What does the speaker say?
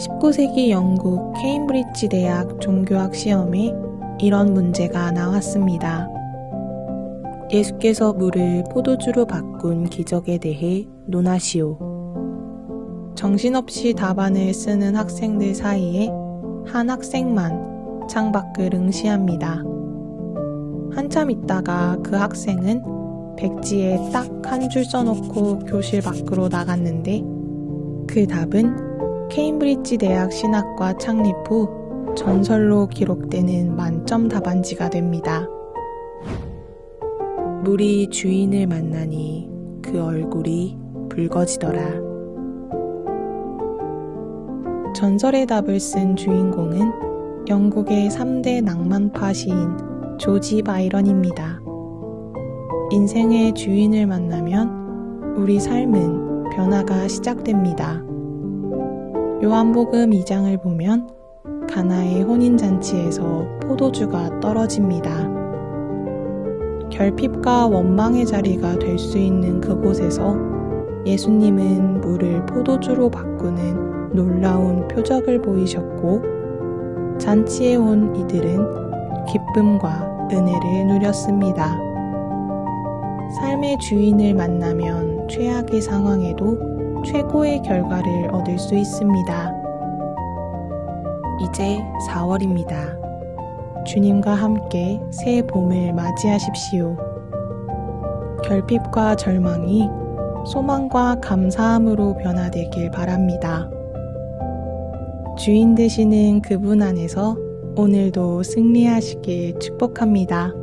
19세기 영국 케임브리지 대학 종교학 시험에 이런 문제가 나왔습니다. 예수께서 물을 포도주로 바꾼 기적에 대해 논하시오. 정신없이 답안을 쓰는 학생들 사이에 한 학생만 창밖을 응시합니다. 한참 있다가 그 학생은 백지에 딱 한 줄 써놓고 교실 밖으로 나갔는데 그 답은 케임브리지 대학 신학과 창립 후 전설로 기록되는 만점 답안지가 됩니다. 물이 주인을 만나니 그 얼굴이 붉어지더라. 전설의 답을 쓴 주인공은 영국의 3대 낭만파 시인 조지 바이런입니다. 인생의 주인을 만나면 우리 삶은 변화가 시작됩니다. 요한복음 2장을 보면 가나의 혼인잔치에서 포도주가 떨어집니다. 결핍과 원망의 자리가 될 수 있는 그곳에서 예수님은 물을 포도주로 바꾸는 놀라운 표적을 보이셨고 잔치에 온 이들은 기쁨과 은혜를 누렸습니다. 삶의 주인을 만나면 최악의 상황에도 최고의 결과를 얻을 수 있습니다. 이제 4월입니다. 주님과 함께 새 봄을 맞이하십시오. 결핍과 절망이 소망과 감사함으로 변화되길 바랍니다. 주인 되시는 그분 안에서 오늘도 승리하시길 축복합니다.